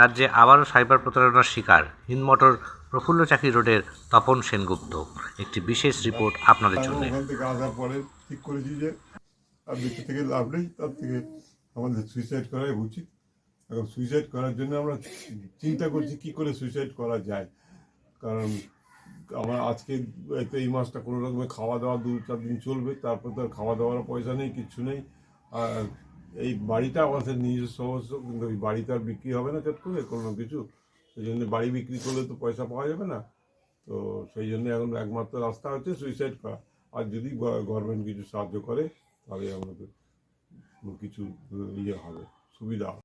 রাজ্যে আবারও সাইবার প্রতারণার শিকার হিন্দমোটর প্রফুল্ল চাকরি রোডের তপন সেনগুপ্ত। একটি বিশেষ রিপোর্ট আপনাদের জন্য। ঠিক যে থেকে লাভ নেই, তার থেকে আমাদের সুইসাইড করাই উচিত। এখন সুইসাইড করার জন্য আমরা চিন্তা করছি কি করে সুইসাইড করা যায়। কারণ আমার আজকে হয়তো এই মাসটা কোনো রকমের খাওয়া দাওয়া দু চার দিন চলবে, তারপর তো আর খাওয়া দাওয়ার পয়সা নেই কিচ্ছু নেই। আর এই বাড়িটা আমাদের নিজস্ব অবশ্য কিন্তু ওই বাড়িতে আর বিক্রি হবে না চট করে কোনো কিছু। সেই জন্য বাড়ি বিক্রি করলে তো পয়সা পাওয়া যাবে না। তো সেই জন্য এখন একমাত্র রাস্তা হচ্ছে সুইসাইড করা। আর যদি গভর্নমেন্ট কিছু সাহায্য করে তাহলে আমাদের কিছু ইয়ে হবে সুবিধা হবে।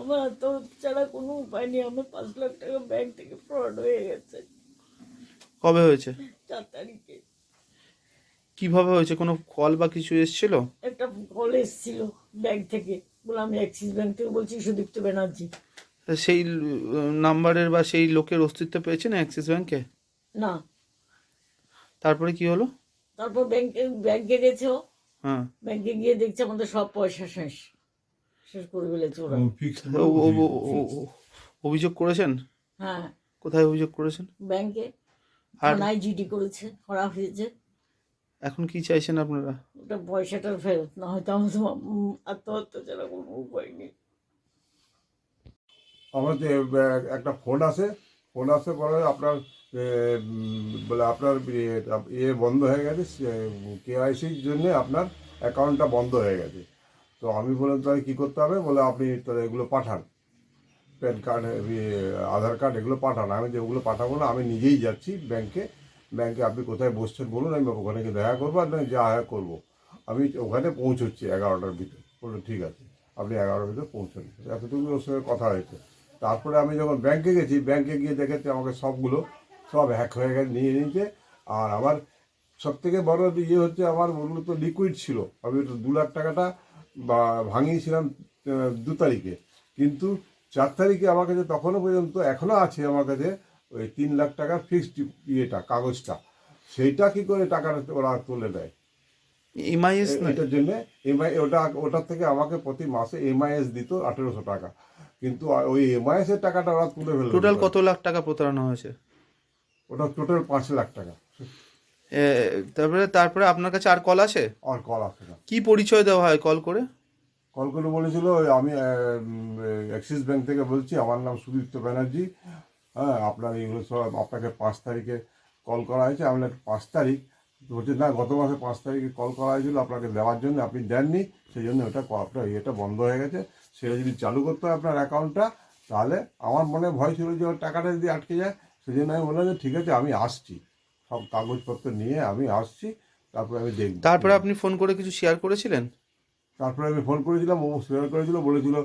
আমার আত্মহত্যা ছাড়া কোনো উপায় নেই। আমার পাঁচ লাখ টাকা ব্যাংক থেকে ফ্রড হয়ে গেছে। কবে হয়েছে? চার তারিখে। কীভাবে হয়েছে? কোনো কল বা কিছু এসেছিল? একটা কল এসেছিল ব্যাংক থেকে। বলে আমি অ্যাক্সিস ব্যাংক থেকে বলছি সুদীপ্ত ব্যানার্জি। সেই নাম্বারের বা সেই লোকের অস্তিত্ব পেয়েছেন অ্যাক্সিস ব্যাংকে না। তারপরে কি হলো? তারপর ব্যাংকে ব্যাংকে গেছে হ্যাঁ। ব্যাংকে গিয়ে দেখছে আমাদের সব পয়সা শেষ। শেষ করে ফেলেছে ওরা। ও- ও- ও- ও- ও- অভিযোগ করেছেন? হ্যাঁ। কোথায় অভিযোগ করেছেন? ব্যাংকে আর থানায় জিডি করেছে করা হয়েছে। এখন কি চাইছেন আপনারা? ওটা পয়সাটা ফেরত না হয়তো আমাদের আত্মহত্যা ছাড়া কোনো উপায় নেই। আমাদের একটা ফোন আসে ফোন আসে পরে আপনার বলে আপনার ইয়ে বন্ধ হয়ে গেছে কেআইসির জন্য আপনার অ্যাকাউন্টটা বন্ধ হয়ে গেছে। তো আমি বললাম তাহলে কী করতে হবে? বলে আপনি তাহলে এগুলো পাঠান। প্যান কার্ড আধার কার্ড এগুলো পাঠান। আমি যে ওগুলো পাঠাবো না আমি নিজেই যাচ্ছি ব্যাংকে ব্যাংকে আপনি কোথায় বসছেন বলুন, আমি ওখানে গিয়ে দেখা করব আর যা হয় করব। আমি ওখানে পৌঁছচ্ছি এগারোটার ভিতরে। বলল, ঠিক আছে, আপনি এগারোটার ভিতরে পৌঁছন এতটুকু ওর সঙ্গে কথা হয়েছে। তারপরে আমি যখন ব্যাংকে গেছি, ব্যাংকে গিয়ে দেখেছি আমাকে সবগুলো, সব হ্যাক হয়ে গেছে, নিয়ে নিয়েছে। আর আমার সব থেকে বড় ইয়ে হচ্ছে, আমার ওগুলো তো লিকুইড ছিল। আমি দু লাখ টাকাটা বা ভাঙিয়েছিলাম দু তারিখে। কিন্তু চার তারিখে আমার কাছে তখনও পর্যন্ত, এখনও আছে আমার কাছে ওই তিন লাখ টাকার ফিক্সড ইয়েটা কাগজটা। সেইটা কি করে টাকাটা ওরা তুলে দেয়? এমআইএস এটার জন্য এমআই ওটা ওটার থেকে আমাকে প্রতি মাসে এমআইএস দিত আঠেরোশো টাকা। কিন্তু ওই এমআইএস এর টাকাটা ওরা তুলে ফেলবে টোটাল কত লাখ টাকা প্রতারণা হয়েছে? ওটা টোটাল পাঁচ লাখ টাকা। তারপরে তারপরে আপনার কাছে আর কল আসে আর কল আসে না। কি পরিচয় দেওয়া হয় কল করে? কল করে বলেছিল আমি অ্যাক্সিস ব্যাংক থেকে বলছি আমার নাম সুদীপ্ত ব্যানার্জি। হ্যাঁ আপনার এগুলো সব আপনাকে পাঁচ তারিখে কল করা হয়েছে আপনার পাঁচ তারিখ বলছে না গত মাসে পাঁচ তারিখে কল করা হয়েছিল আপনাকে দেওয়ার জন্য আপনি দেননি সেই জন্য ওটা আপনার ইয়েটা বন্ধ হয়ে গেছে। সেটা যদি চালু করতে হয় আপনার অ্যাকাউন্টটা তাহলে আমার মনে ভয় ছিল যে ওর টাকাটা যদি আটকে যায় সেই জন্য আমি বললাম যে ঠিক আছে আমি আসছি। সব কাগজপত্র নিয়ে আমি আসছি তারপরে আমি দেখব। তারপরে আপনি ফোন করে কিছু শেয়ার করেছিলেন? তারপরে আমি ফোন করেছিলাম ও শেয়ার করেছিল বলেছিল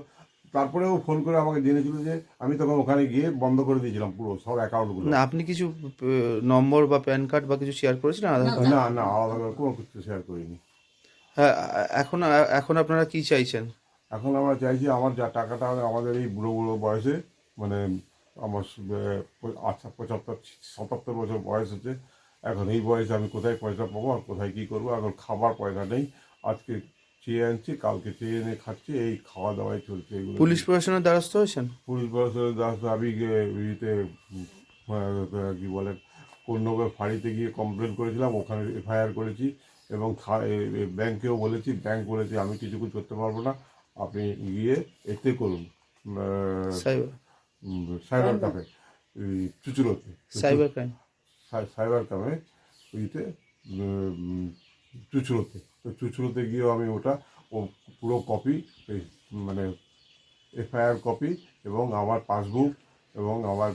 তারপরে ও ফোন করে আমাকে জেনেছিল যে আমি তখন ওখানে গিয়ে বন্ধ করে দিয়েছিলাম পুরো সব অ্যাকাউন্টগুলো। না আপনি কিছু নম্বর বা প্যান কার্ড বা কিছু শেয়ার করেছিলেন? আধার কার্ড? না। না আলাদা করে কোনো কিছু শেয়ার করিনি। হ্যাঁ এখন এখন আপনারা কি চাইছেন? এখন আমরা চাইছি আমার যা টাকাটা আমাদের এই বুড়ো বুড়ো বয়সে মানে আমার আচ্ছা পঁচাত্তর সাতাত্তর বছর বয়স হচ্ছে এখন এই বয়সে আমি কোথায় পয়সা পাবো আর কোথায় কী করব? এখন খাবার পয়সা নেই আজকে চেয়ে আনছি কালকে চেয়ে এনে খাচ্ছি এই খাওয়া দাওয়াই চলছে এগুলো পুলিশ প্রশাসনের দ্বারস্থ হয়েছেন? পুলিশ বয়সের দাস আমি গিয়ে ইয়েতে কি বলে কোন্নগর ফাঁড়িতে গিয়ে কমপ্লেন করেছিলাম ওখানে এফআইআর করেছি এবং ব্যাংকেও বলেছি ব্যাংক বলেছে আমি কিছু কিছু করতে পারব না আপনি গিয়ে এতে করুন সাইবার। ক্যাফে চুচুড়োতে সাইবার ক্রাইম। সাইবার ক্যাফে ওইতে উম, চুচুড়োতে। তো চুচুড়োতে গিয়েও আমি ওটা, ও পুরো কপি মানে এফআইআর কপি এবং আমার পাসবুক এবং আমার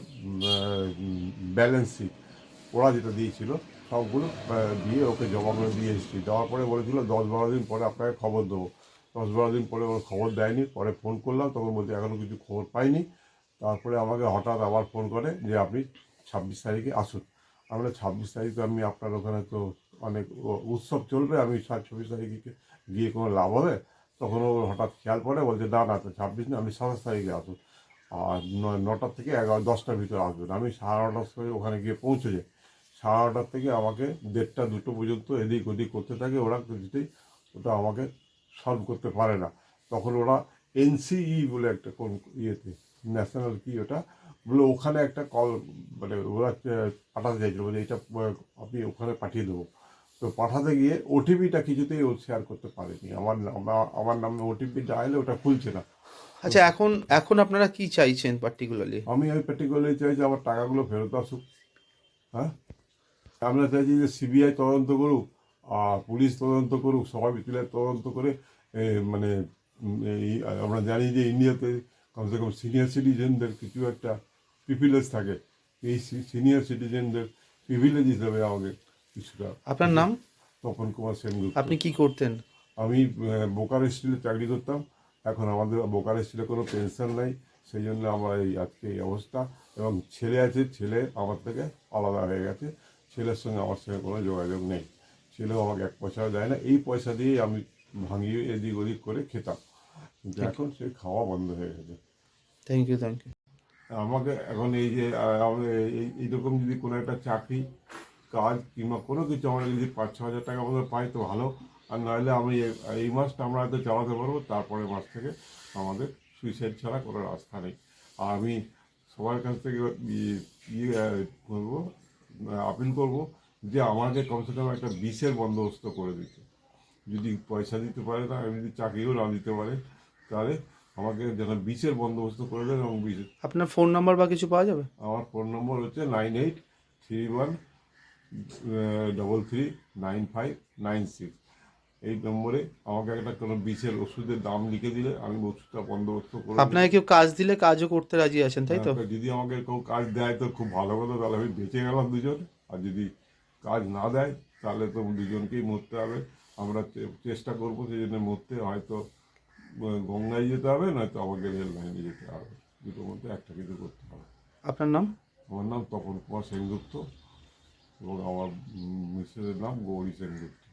ব্যালেন্স শিট ওরা যেটা দিয়েছিল, সবগুলো দিয়ে ওকে জমা করে দিয়ে এসেছি। দেওয়ার পরে বলেছিল, দশ বারো দিন পরে আপনাকে খবর দেবো। দশ বারো দিন পরে ওর খবর দেয়নি, পরে ফোন করলাম, তখন বলছে এখনও কিছু খবর পাইনি। তারপরে আমাকে হঠাৎ আবার ফোন করে যে, আপনি ছাব্বিশ তারিখে আসুন। আমরা ছাব্বিশ তারিখে আমি আপনার ওখানে তো অনেক উৎসব চলবে, আমি ছাব্বিশ তারিখে গিয়ে কোনো লাভ হবে? তখন ও হঠাৎ খেয়াল পড়ে, বলছে, না না ছাব্বিশ না, আমি সাতাশ তারিখে আসুন আর নটার থেকে এগারো, দশটার ভিতরে আসবেন আমি সাড়ে নটার সময় ওখানে গিয়ে পৌঁছে যাই। সাড়ে নটার থেকে আমাকে দেড়টা, দুটো পর্যন্ত এদিক ওদিক করতে থাকে ওরা কিছুতেই ওটা আমাকে সলভ করতে পারে না। তখন ওরা এনসিই বলে একটা কোন ইয়েতে ন্যাশনাল কি ওটা, বলে, ওখানে একটা কল মানে ওরা পাঠাতে চাইছিল। বলে, এটা আপনি ওখানে পাঠিয়ে দেবো। তো পাঠাতে গিয়ে ওটিপিটা কিছুতেই ও শেয়ার করতে পারেনি। আমার আমার নামে ওটিপি ডাইলে ওটা খুলছে না। আচ্ছা এখন এখন আপনারা কি চাইছেন পার্টিকুলারলি আমি ওই পার্টিকুলারলি চাই যে আমার টাকাগুলো ফেরত আসুক। হ্যাঁ? আমরা চাইছি যে সিবিআই তদন্ত করুক আর পুলিশ তদন্ত করুক সবাই মিলে তদন্ত করে মানে আমরা জানি যে ইন্ডিয়াতে কমসে কম সিনিয়র সিটিজেনদের কিছু একটা প্রিভিলেজ থাকে। এই সিনিয়র সিটিজেনদের প্রিভিলেজ হিসেবে আমাকে কিছুটা আপনার নাম? তপন কুমার সেনগুপ্ত। আপনি কি করতেন? আমি বোকারো স্টিলে চাকরি করতাম। এখন আমাদের বোকারো স্টিলে কোনো পেনশন নাই সেই জন্য আমার এই আজকে এই অবস্থা। এবং ছেলে আছে ছেলে আমার থেকে আলাদা হয়ে গেছে। ছেলের সঙ্গে আমার সঙ্গে কোনো যোগাযোগ নেই। ছেলেও আমাকে এক পয়সাও দেয় না। এই পয়সা দিয়েই আমি ভাঙিয়ে এদিক ওদিক করে খেতাম। কিন্তু এখন সে খাওয়া বন্ধ হয়ে গেছে। থ্যাংক ইউ থ্যাংক ইউ আমাকে এখন এই যে এই এইরকম যদি কোনো একটা চাকরি কাজ কিংবা কোনো কিছু আমরা যদি পাঁচ ছ হাজার টাকা মতো পাই তো ভালো। আর নাহলে আমি এই মাসটা আমরা হয়তো চালাতে পারব তারপরে মাস থেকে আমাদের সুইসাইড ছাড়া কোনো রাস্তা নেই। আর আমি সবার কাছ থেকে ইয়ে করব আপিল করব যে আমাকে কমসে কম একটা বিষের বন্দোবস্ত করে দিতে। যদি পয়সা দিতে পারে না আমি যদি চাকরিও না দিতে পারে তাহলে আমাকে যেন বিষের বন্দোবস্ত করে দেন এবং বিষ আপনার ফোন নাম্বার বা কিছু পাওয়া যাবে? আমার ফোন নম্বর হচ্ছে nine eight three one double three nine five nine six এই নম্বরে আমাকে একটা কোনো বিষের ওষুধের দাম লিখে দিলে আমি ওষুধটা বন্দোবস্ত করে আপনাকে কেউ কাজ দিলে কাজও করতে রাজি আছেন তাই তো? যদি আমাকে কেউ কাজ দেয় তো খুব ভালো কথা তাহলে আমি বেঁচে গেলাম দুজন। আর যদি কাজ না দেয় তাহলে তো দুজনকেই মরতে হবে। আমরা চেষ্টা করব সেই জন্য মরতে হয়তো গঙ্গায় যেতে হবে নয়তো আমাকে রেল লাইনে যেতে হবে। দুটোর মধ্যে একটা কিছু করতে হবে। আপনার নাম? আমার নাম তপন কুমার সেনগুপ্ত। এবং আমার মিসেসের নাম গৌরী সেনগুপ্ত